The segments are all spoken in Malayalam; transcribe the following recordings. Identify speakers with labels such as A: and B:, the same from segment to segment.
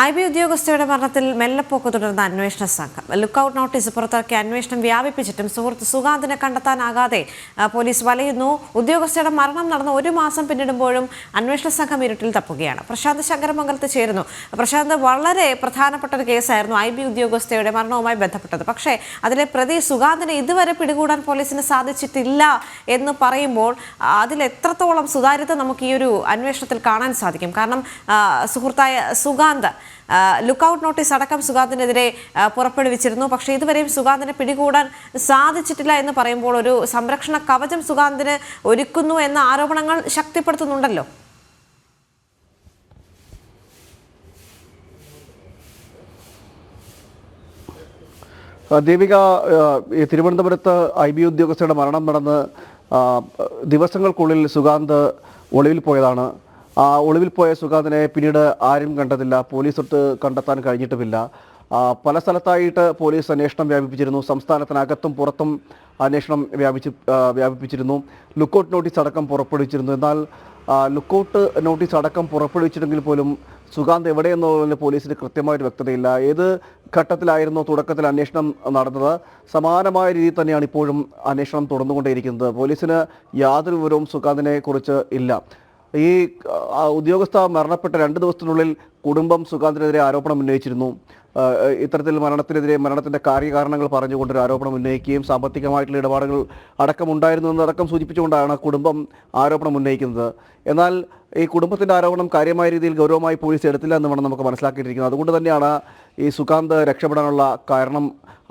A: ഐ ബി ഉദ്യോഗസ്ഥയുടെ മരണത്തിൽ മെല്ലപ്പോക്ക് തുടർന്ന അന്വേഷണ സംഘം. ലുക്കൌട്ട് നോട്ടീസ് പുറത്തിറക്കി അന്വേഷണം വ്യാപിപ്പിച്ചിട്ടും സുഹൃത്ത് സുഗാന്തിനെ കണ്ടെത്താനാകാതെ പോലീസ് വലയുന്നു. ഉദ്യോഗസ്ഥയുടെ മരണം നടന്ന ഒരു മാസം പിന്നിടുമ്പോഴും അന്വേഷണ സംഘം ഇരുട്ടിൽ തപ്പുകയാണ്. പ്രശാന്ത് ശങ്കരമംഗലത്ത് ചേരുന്നു. പ്രശാന്ത് വളരെ പ്രധാനപ്പെട്ട ഒരു കേസായിരുന്നു ഐ ബി ഉദ്യോഗസ്ഥയുടെ മരണവുമായി ബന്ധപ്പെട്ടത്. പക്ഷേ അതിലെ പ്രതി സുഗാന്തിനെ ഇതുവരെ പിടികൂടാൻ പോലീസിന് സാധിച്ചിട്ടില്ല എന്ന് പറയുമ്പോൾ അതിലെത്രത്തോളം സുതാര്യത നമുക്ക് ഈ ഒരു അന്വേഷണത്തിൽ കാണാൻ സാധിക്കും? കാരണം സുഹൃത്തായ സുഗാന്ത് ലുക്കൌട്ട് നോട്ടീസ് അടക്കം സുഗാന്തിനെതിരെ പുറപ്പെടുവിച്ചിരുന്നു. പക്ഷേ ഇതുവരെയും സുഗാന്തിനെ പിടികൂടാൻ സാധിച്ചിട്ടില്ല എന്ന് പറയുമ്പോൾ ഒരു സംരക്ഷണ കവചം സുഗാന്തിന് ഒരുക്കുന്നു എന്ന ആരോപണങ്ങൾ ശക്തിപ്പെടുത്തുന്നുണ്ടല്ലോ.
B: ദീപിക തിരുവനന്തപുരത്ത് ഐ ബി ഉദ്യോഗസ്ഥരുടെ മരണം നടന്ന് ദിവസങ്ങൾക്കുള്ളിൽ സുഗാന്ത് ഒളിവിൽ പോയതാണ്. ഒളിവിൽ പോയ സുഗാന്തിനെ പിന്നീട് ആരും കണ്ടതില്ല പോലീസ് തൊട്ട് കണ്ടെത്താൻ കഴിഞ്ഞിട്ടുമില്ല. പല സ്ഥലത്തായിട്ട് പോലീസ് അന്വേഷണം വ്യാപിപ്പിച്ചിരുന്നു. സംസ്ഥാനത്തിനകത്തും പുറത്തും അന്വേഷണം വ്യാപിച്ച് ആ, വ്യാപിപ്പിച്ചിരുന്നു. ലുക്കൌട്ട് നോട്ടീസ് അടക്കം പുറപ്പെടുവിച്ചിരുന്നു. എന്നാൽ ലുക്കൗട്ട് ലുക്കൌട്ട് നോട്ടീസ് അടക്കം പുറപ്പെടുവിച്ചിട്ടെങ്കിൽ പോലും സുഗാന്ത് എവിടെയെന്നുള്ളതിന് പോലീസിന് കൃത്യമായിട്ട് വ്യക്തതയില്ല. ഏത് ഘട്ടത്തിലായിരുന്നു തുടക്കത്തിൽ അന്വേഷണം നടന്നത്? സമാനമായ രീതിയിൽ തന്നെയാണ് ഇപ്പോഴും അന്വേഷണം തുടർന്നുകൊണ്ടേയിരിക്കുന്നത്. പോലീസിന് യാതൊരു വിവരവും സുഗാന്തിനെ കുറിച്ച് ഇല്ല. ഈ ഉദ്യോഗസ്ഥ മരണപ്പെട്ട രണ്ട് ദിവസത്തിനുള്ളിൽ കുടുംബം സുഖാന്തിനെതിരെ ആരോപണം ഉന്നയിച്ചിരുന്നു. ഇത്തരത്തിൽ മരണത്തിനെതിരെ മരണത്തിന്റെ കാര്യകാരണങ്ങൾ പറഞ്ഞുകൊണ്ടൊരു ആരോപണം ഉന്നയിക്കുകയും സാമ്പത്തികമായിട്ടുള്ള ഇടപാടുകൾ അടക്കമുണ്ടായിരുന്നു എന്നടക്കം സൂചിപ്പിച്ചുകൊണ്ടാണ് കുടുംബം ആരോപണം ഉന്നയിക്കുന്നത്. എന്നാൽ ഈ കുടുംബത്തിന്റെ ആരോപണം കാര്യമായ രീതിയിൽ ഗൗരവമായി പോലീസ് എടുത്തില്ല എന്ന് വേണം നമുക്ക് മനസ്സിലാക്കിയിട്ടിരിക്കുന്നത്. അതുകൊണ്ട് തന്നെയാണ് ഈ സുഖാന്ത് രക്ഷപ്പെടാനുള്ള കാരണം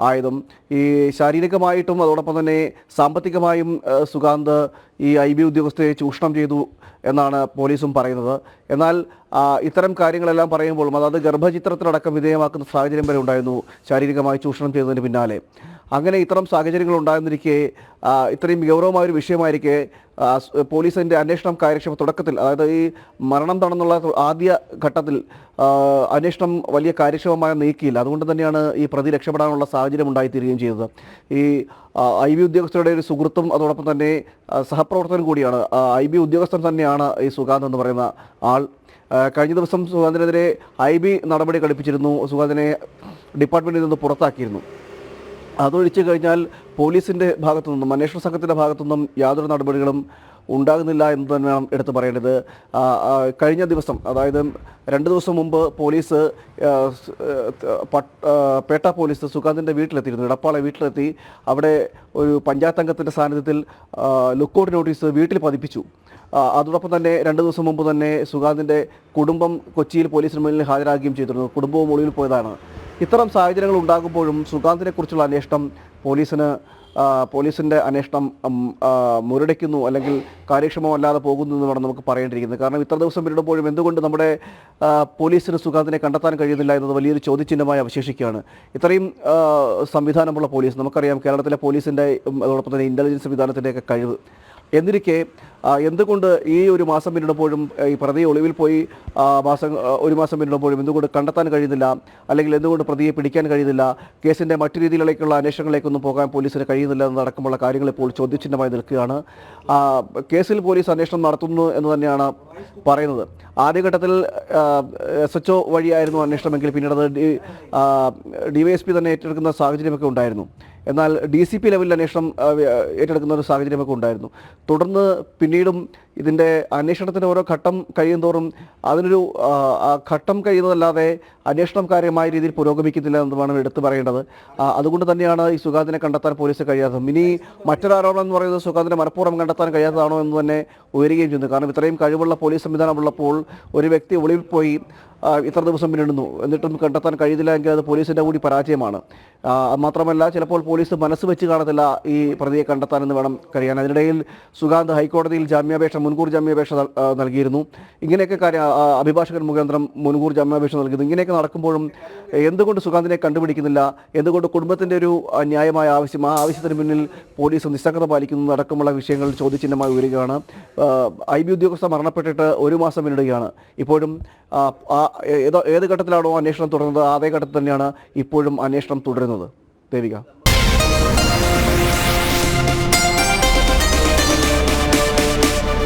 B: ആയതും. ഈ ശാരീരികമായിട്ടും അതോടൊപ്പം തന്നെ സാമ്പത്തികമായും സുഖാന്ത് ഈ ഐ ബി ഉദ്യോഗസ്ഥരെ ചൂഷണം ചെയ്തു എന്നാണ് പോലീസും പറയുന്നത്. എന്നാൽ ഇത്തരം കാര്യങ്ങളെല്ലാം പറയുമ്പോൾ അതായത് ഗർഭചിത്രത്തിനടക്കം വിധേയമാക്കുന്ന സാഹചര്യം വരെ ഉണ്ടായിരുന്നു ശാരീരികമായി ചൂഷണം ചെയ്തതിന് പിന്നാലെ. അങ്ങനെ ഇത്തരം സാഹചര്യങ്ങൾ ഉണ്ടായിരുന്നിരിക്കെ ഇത്രയും ഗൗരവമായ ഒരു വിഷയമായിരിക്കെ പോലീസിന്റെ അന്വേഷണം കാര്യക്ഷമ തുടക്കത്തിൽ അതായത് ഈ മരണം നടന്നുള്ള ആദ്യ ഘട്ടത്തിൽ അന്വേഷണം വലിയ കാര്യക്ഷമമായ നീക്കിയില്ല. അതുകൊണ്ട് തന്നെയാണ് ഈ പ്രതി രക്ഷപ്പെടാനുള്ള സാഹചര്യം ഉണ്ടായിത്തീരുകയും ചെയ്തത്. ഈ ഐ ബി ഉദ്യോഗസ്ഥരുടെ ഒരു സുഹൃത്തും അതോടൊപ്പം തന്നെ സഹപ്രവർത്തകൻ കൂടിയാണ് ഐ ബി ഉദ്യോഗസ്ഥൻ തന്നെയാണ് ഈ സുഗാന്ത് എന്ന് പറയുന്ന ആൾ. കഴിഞ്ഞ ദിവസം സുഗാന്തിനെതിരെ ഐ ബി നടപടി ഘടിപ്പിച്ചിരുന്നു. സുഗാന്തിനെ ഡിപ്പാർട്ട്മെന്റിൽ നിന്ന് പുറത്താക്കിയിരുന്നു. അതൊഴിച്ചു കഴിഞ്ഞാൽ പോലീസിന്റെ ഭാഗത്തു നിന്നും അന്വേഷണ സംഘത്തിന്റെ ഭാഗത്തു നിന്നും യാതൊരു നടപടികളും ഉണ്ടാകുന്നില്ല എന്ന് തന്നെ വേണം എടുത്തു പറയേണ്ടത്. കഴിഞ്ഞ ദിവസം അതായത് രണ്ട് ദിവസം മുമ്പ് പോലീസ് പട്ട് പോലീസ് സുഖാന്തിന്റെ വീട്ടിലെത്തിയിരുന്നു. ഇടപ്പാളെ വീട്ടിലെത്തി അവിടെ ഒരു പഞ്ചായത്ത് അംഗത്തിന്റെ സാന്നിധ്യത്തിൽ ലുക്കൗട്ട് നോട്ടീസ് വീട്ടിൽ പതിപ്പിച്ചു. അതോടൊപ്പം തന്നെ രണ്ട് ദിവസം മുമ്പ് തന്നെ സുഖാന്തിന്റെ കുടുംബം കൊച്ചിയിൽ പോലീസിന് മുന്നിൽ ഹാജരാകുകയും ചെയ്തിരുന്നു. കുടുംബവും ഒളിവിൽ പോയതാണ്. ഇത്തരം സാഹചര്യങ്ങൾ ഉണ്ടാകുമ്പോഴും സുഗാന്തിനെ കുറിച്ചുള്ള അന്വേഷണം പോലീസിന് പോലീസിന്റെ അന്വേഷണം മുരടിക്കുന്നു അല്ലെങ്കിൽ കാര്യക്ഷമമല്ലാതെ പോകുന്നു എന്ന് വേണം നമുക്ക് പറയേണ്ടിയിരിക്കുന്നത്. കാരണം ഇത്ര ദിവസം പിന്നിടുമ്പോഴും എന്തുകൊണ്ട് നമ്മുടെ പോലീസിന് സുഗാന്തിനെ കണ്ടെത്താൻ കഴിയുന്നില്ല എന്നത് വലിയൊരു ചോദ്യചിഹ്നമായി അവശേഷിക്കുകയാണ്. ഇത്രയും സംവിധാനമുള്ള പോലീസ് നമുക്കറിയാം കേരളത്തിലെ പോലീസിന്റെ അതോടൊപ്പം തന്നെ ഇന്റലിജൻസ് സംവിധാനത്തിന്റെയൊക്കെ കഴിവ് എന്നിരിക്കെ എന്തുകൊണ്ട് ഈ ഒരു മാസം പിന്നിടുമ്പോഴും ഈ പ്രതി ഒളിവിൽ പോയി മാസം ഒരു മാസം പിന്നിടുമ്പോഴും എന്തുകൊണ്ട് കണ്ടെത്താൻ കഴിയുന്നില്ല? അല്ലെങ്കിൽ എന്തുകൊണ്ട് പ്രതിയെ പിടിക്കാൻ കഴിയുന്നില്ല? കേസിന്റെ മറ്റു രീതിയിലേക്കുള്ള അന്വേഷണങ്ങളിലേക്കൊന്നും പോകാൻ പോലീസിന് കഴിയുന്നില്ല എന്നടക്കമുള്ള കാര്യങ്ങൾ ഇപ്പോൾ ചോദ്യചിഹ്നമായി നിൽക്കുകയാണ്. കേസിൽ പോലീസ് അന്വേഷണം നടത്തുന്നു എന്ന് തന്നെയാണ് പറയുന്നത്. ആദ്യഘട്ടത്തിൽ എസ് എച്ച് ഒ വഴിയായിരുന്നു അന്വേഷണമെങ്കിൽ പിന്നീട് അത് ഡി വൈ എസ് പി തന്നെ ഏറ്റെടുക്കുന്ന സാഹചര്യമൊക്കെ ഉണ്ടായിരുന്നു. എന്നാൽ ഡി സി പി ലെവലിൽ അന്വേഷണം ഏറ്റെടുക്കുന്ന ഒരു സാഹചര്യമൊക്കെ ഉണ്ടായിരുന്നു. തുടർന്ന് പിന്നീടും ഇതിന്റെ അന്വേഷണത്തിന്റെ ഓരോ ഘട്ടം കഴിയും തോറും അതിനൊരു ഘട്ടം കഴിയുന്നതല്ലാതെ അന്വേഷണം കാര്യമായ രീതിയിൽ പുരോഗമിക്കുന്നില്ല എന്ന് വേണം എടുത്തു പറയേണ്ടത്. അതുകൊണ്ട് തന്നെയാണ് ഈ സുഗാന്തിനെ കണ്ടെത്താൻ പോലീസ് കഴിയാത്തത്. ഇനി മറ്റൊരു ആരോപണം എന്ന് പറയുന്നത് സുഗാന്തിനെ മനഃപൂർവം കണ്ടെത്താൻ കഴിയാത്തതാണോ എന്ന് തന്നെ ഉയരുകയും ചെയ്യുന്നു. കാരണം ഇത്രയും കഴിവുള്ള പോലീസ് സംവിധാനമുള്ളപ്പോൾ ഒരു വ്യക്തി ഒളിവിൽ പോയി ഇത്ര ദിവസം പിന്നിടുന്നു. എന്നിട്ടും കണ്ടെത്താൻ കഴിയുന്നില്ല എങ്കിൽ അത് പോലീസിന്റെ കൂടി പരാജയമാണ്. മാത്രമല്ല ചിലപ്പോൾ പോലീസ് മനസ്സ് വെച്ച് കാണത്തില്ല ഈ പ്രതിയെ കണ്ടെത്താനെന്ന് വേണം കഴിയാൻ അതിനിടയിൽ സുഗാന്ത് ഹൈക്കോടതിയിൽ ജാമ്യാപേക്ഷ മുൻകൂർ ജാമ്യാപേക്ഷ നൽകിയിരുന്നു. ഇങ്ങനെയൊക്കെ കാര്യം അഭിഭാഷകൻ മുഖേന്ദ്രം മുൻകൂർ ജാമ്യാപേക്ഷ നൽകിയിരുന്നു. ഇങ്ങനെയൊക്കെ നടക്കുമ്പോഴും എന്തുകൊണ്ട് സുഗാന്തിനെ കണ്ടുപിടിക്കുന്നില്ല? എന്തുകൊണ്ട് കുടുംബത്തിന്റെ ഒരു ന്യായമായ ആവശ്യം ആ ആവശ്യത്തിന് മുന്നിൽ പോലീസ് നിസ്സംഗത പാലിക്കുന്നു അടക്കമുള്ള വിഷയങ്ങൾ ചോദ്യചിഹ്നമായി വരികയാണ് ഐ ബി ഉദ്യോഗസ്ഥ മരണപ്പെട്ടിട്ട് ഒരു മാസം പിന്നിടുകയാണ്. ഇപ്പോഴും ഏതോ ഏത് ഘട്ടത്തിലാണോ അന്വേഷണം തുടർന്നത് അതേ ഘട്ടത്തിൽ തന്നെയാണ് ഇപ്പോഴും അന്വേഷണം തുടരുന്നത്. granula. There we go.